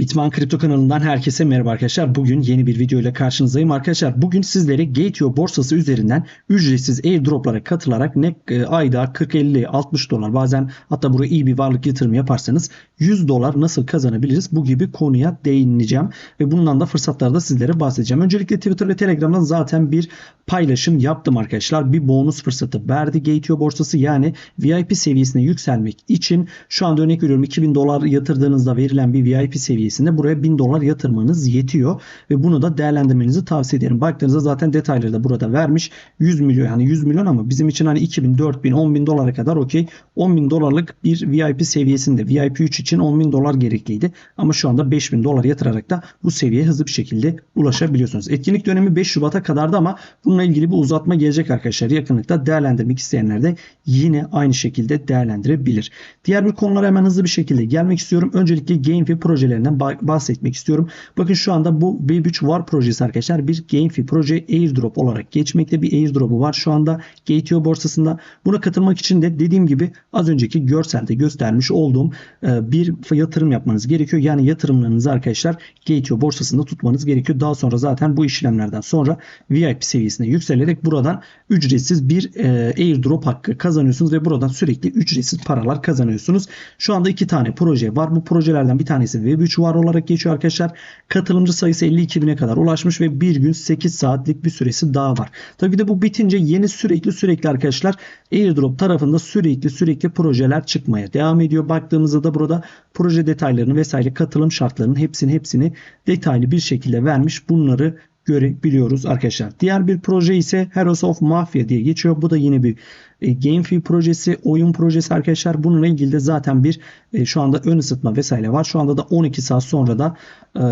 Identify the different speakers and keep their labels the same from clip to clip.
Speaker 1: Bitman Kripto kanalından herkese merhaba arkadaşlar. Bugün yeni bir video ile karşınızdayım arkadaşlar. Bugün sizlere Gateo borsası üzerinden ücretsiz airdroplara katılarak ne e, ayda 40 50 60 dolar bazen hatta buraya iyi bir varlık yatırımı yaparsanız 100 dolar nasıl kazanabiliriz bu gibi konuya değineceğim ve bundan da fırsatlarda sizlere bahsedeceğim. Öncelikle Twitter ve Telegram'dan zaten bir paylaşım yaptım arkadaşlar. Bir bonus fırsatı verdi Gateo borsası yani VIP seviyesine yükselmek için şu anda örnek veriyorum 2000 dolar yatırdığınızda verilen bir VIP seviyesi seviyesinde buraya 1000 dolar yatırmanız yetiyor ve bunu da değerlendirmenizi tavsiye ederim. Baktığınızda zaten detayları da burada vermiş. 100 milyon yani 100 milyon ama bizim için hani 2000, 4000, 10 bin dolara kadar okey. 10 bin dolarlık bir VIP seviyesinde VIP 3 için 10 bin dolar gerekliydi. Ama şu anda 5000 dolar yatırarak da bu seviyeye hızlı bir şekilde ulaşabiliyorsunuz. Etkinlik dönemi 5 Şubat'a kadardı ama bununla ilgili bir uzatma gelecek arkadaşlar. Yakınlıkta değerlendirmek isteyenler de yine aynı şekilde değerlendirebilir. Diğer bir konulara hemen hızlı bir şekilde gelmek istiyorum. Öncelikle GameFi projelerinden bahsetmek istiyorum. Bakın şu anda bu Web3 War projesi arkadaşlar bir GameFi proje airdrop olarak geçmekte bir airdrop'u var şu anda Gateo borsasında. Buna katılmak için de dediğim gibi az önceki görselde göstermiş olduğum e, bir yatırım yapmanız gerekiyor. Yani yatırımlarınızı arkadaşlar Gateo borsasında tutmanız gerekiyor. Daha sonra zaten bu işlemlerden sonra VIP seviyesine yükselerek buradan ücretsiz bir e, airdrop hakkı kazanıyorsunuz ve buradan sürekli ücretsiz paralar kazanıyorsunuz. Şu anda iki tane proje var. Bu projelerden bir tanesi Web3 var olarak geçiyor arkadaşlar. Katılımcı sayısı 52 bine kadar ulaşmış ve bir gün 8 saatlik bir süresi daha var. Tabii de bu bitince yeni sürekli sürekli arkadaşlar airdrop tarafında sürekli sürekli projeler çıkmaya devam ediyor. Baktığımızda da burada proje detaylarını vesaire katılım şartlarının hepsini hepsini detaylı bir şekilde vermiş. Bunları görebiliyoruz arkadaşlar. Diğer bir proje ise Heroes of Mafia diye geçiyor. Bu da yine bir e, GameFi projesi, oyun projesi arkadaşlar. Bununla ilgili de zaten bir e, şu anda ön ısıtma vesaire var. Şu anda da 12 saat sonra da e,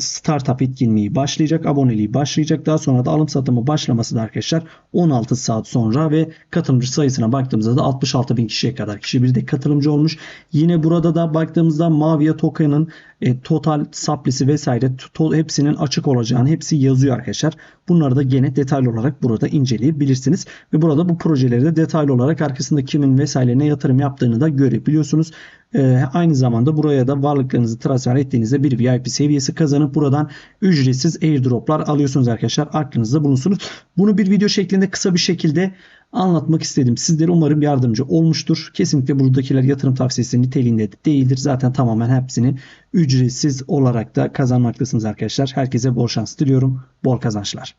Speaker 1: startup etkinliği başlayacak. Aboneliği başlayacak. Daha sonra da alım satımı başlaması da arkadaşlar 16 saat sonra ve katılımcı sayısına baktığımızda da 66 bin kişiye kadar kişi bir de katılımcı olmuş. Yine burada da baktığımızda Mavia Token'ın e, total saplisi vesaire to, hepsinin açık olacağını hepsi yazıyor arkadaşlar. Bunları da gene detaylı olarak burada inceleyebilirsiniz. Ve burada bu projeleri de detaylı olarak arkasında kimin vesaire ne yatırım yaptığını da görebiliyorsunuz. Ee, aynı zamanda buraya da varlıklarınızı transfer ettiğinizde bir VIP seviyesi kazanıp buradan ücretsiz airdroplar alıyorsunuz arkadaşlar. Aklınızda bulunsunuz. Bunu bir video şeklinde kısa bir şekilde anlatmak istedim. Sizlere umarım yardımcı olmuştur. Kesinlikle buradakiler yatırım tavsiyesi niteliğinde değildir. Zaten tamamen hepsini ücretsiz olarak da kazanmaktasınız arkadaşlar. Herkese bol şans diliyorum. Bol kazançlar.